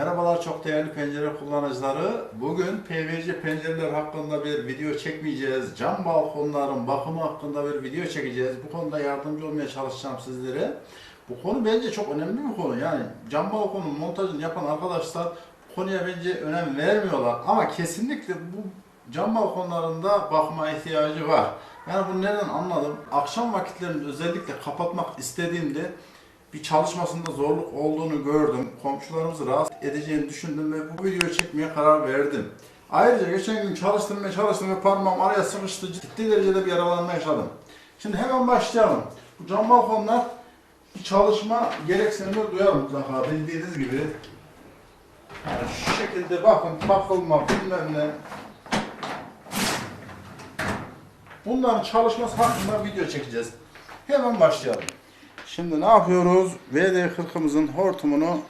Merhabalar çok değerli pencere kullanıcıları. Bugün PVC pencereler hakkında bir video çekmeyeceğiz. Cam balkonların bakımı hakkında bir video çekeceğiz. Bu konuda yardımcı olmaya çalışacağım sizlere. Bu konu bence çok önemli bir konu. Yani cam balkonun montajını yapan arkadaşlar bu konuya bence önem vermiyorlar. Ama kesinlikle bu cam balkonlarında bakıma ihtiyacı var. Yani bunu nereden anladım? Akşam vakitlerini özellikle kapatmak istediğimde bir çalışmasında zorluk olduğunu gördüm. Komşularımızı rahatsız edeceğini düşündüm ve bu videoyu çekmeye karar verdim. Ayrıca geçen gün çalıştırmaya çalıştım ve parmağım araya sıkıştı. Ciddi derecede bir yaralanma yaşadım. Şimdi hemen başlayalım. Bu cam balkonlar bir çalışma gereksinimi duyar mutlaka bildiğiniz gibi. Yani şu şekilde bakın takılma bilmem ne. Bunların çalışması hakkında video çekeceğiz. Hemen başlayalım. Şimdi ne yapıyoruz? VD40'ımızın hortumunu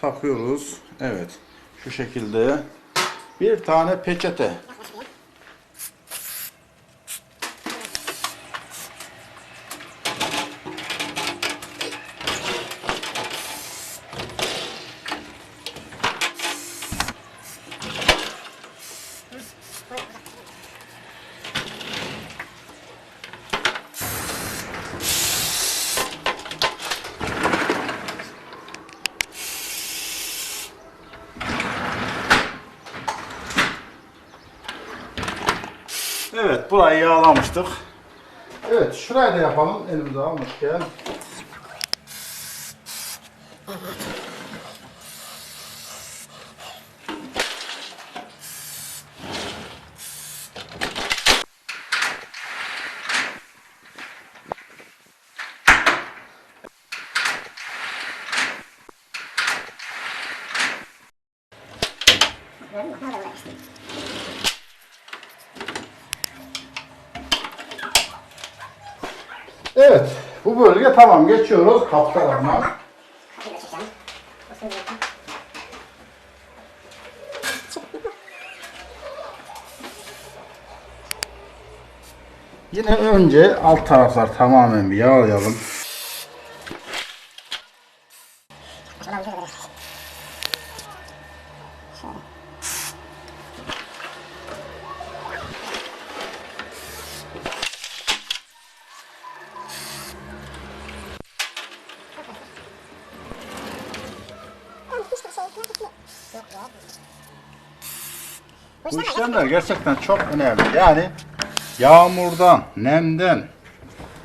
takıyoruz. Evet. Şu şekilde. Bir tane peçete. Evet, burayı yağlamıştık. Evet, şurayı da yapalım elimize almışken. Evet, bu bölge tamam. Geçiyoruz kapı tarafına. Yine önce alt taraflar tamamen bir yağlayalım. Bu işlemler gerçekten çok önemli. Yani yağmurdan, nemden,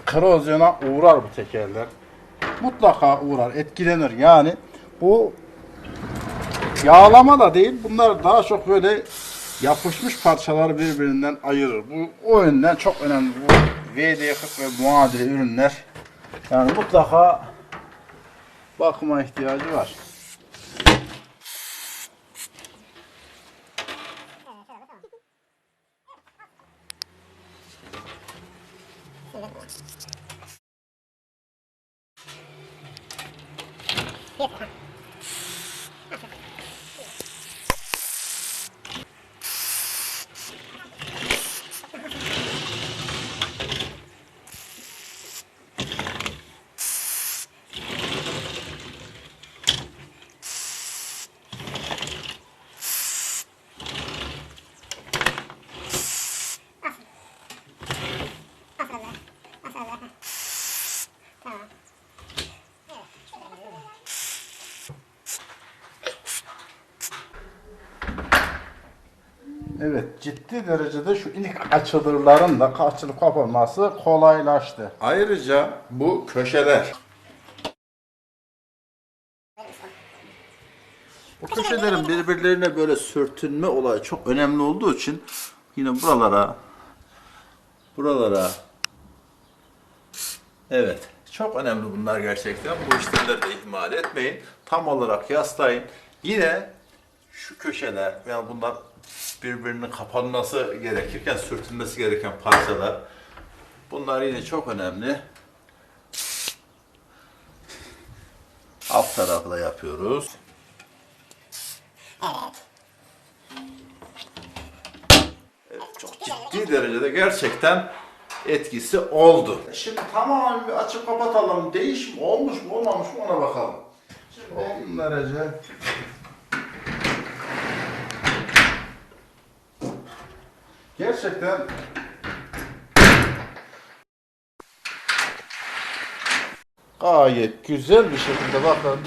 korozyona uğrar bu tekerler. Mutlaka uğrar, etkilenir. Yani bu yağlama da değil, bunlar daha çok böyle yapışmış parçaları birbirinden ayırır. Bu o yönden çok önemli. Bu VD40 ve muadili ürünler yani mutlaka bakıma ihtiyacı var. hit Evet, ciddi derecede şu ilk açılırların da açılıp kapanması kolaylaştı. Ayrıca bu köşeler. Bu köşelerin birbirlerine böyle sürtünme olayı çok önemli olduğu için yine buralara buralara Evet. Çok önemli bunlar gerçekten. Bu işlemleri de ihmal etmeyin. Tam olarak yaslayın. Yine şu köşeler, yani bunlar birbirinin kapanması gerekirken sürtünmesi gereken parçalar. Bunlar yine çok önemli. Alt tarafı da yapıyoruz. Evet, çok ciddi derecede gerçekten etkisi oldu. Şimdi tamamen bir açıp kapatalım. Değişim olmuş mu olmamış mı ona bakalım. Şimdi 10 derece gerçekten gayet güzel bir şekilde bakın.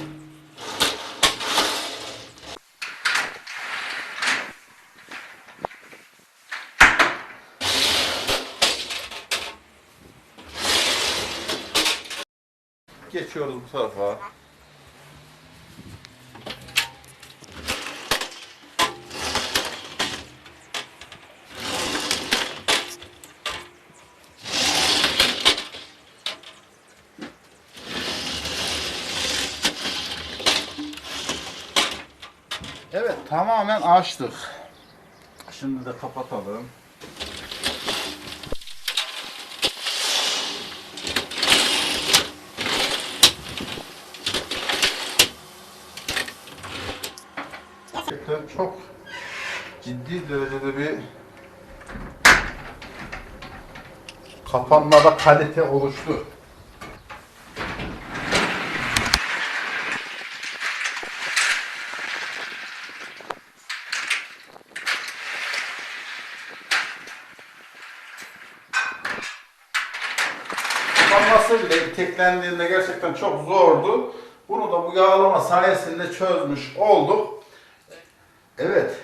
Geçiyoruz bu tarafa. Evet tamamen açtık. Şimdi de kapatalım. Gerçekten çok ciddi derecede bir kapanmada kalite oluştu. Kapanması bile teklendiğinde gerçekten çok zordu. Bunu da bu yağlama sayesinde çözmüş olduk. Evet.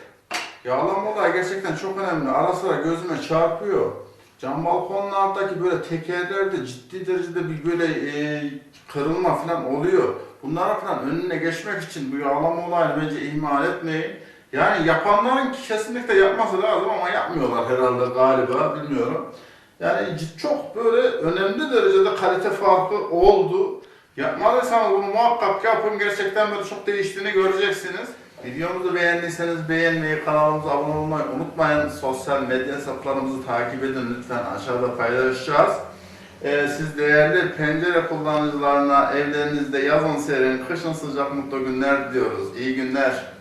Yağlama olayı gerçekten çok önemli. Ara sıra gözüme çarpıyor. Cam balkonlardaki böyle tekerlerde ciddi derecede bir böyle e, kırılma falan oluyor. Bunlara falan önüne geçmek için bu yağlama olayını bence ihmal etmeyin. Yani yapanların kesinlikle yapması lazım ama yapmıyorlar herhalde galiba bilmiyorum. Yani çok böyle önemli derecede kalite farkı oldu. Yapmadıysanız bunu muhakkak yapın. Gerçekten böyle çok değiştiğini göreceksiniz. Videomuzu beğendiyseniz beğenmeyi, kanalımıza abone olmayı unutmayın. Sosyal medya hesaplarımızı takip edin lütfen. Aşağıda paylaşacağız. Ee, siz değerli pencere kullanıcılarına evlerinizde yazın serin, kışın sıcak mutlu günler diliyoruz. İyi günler.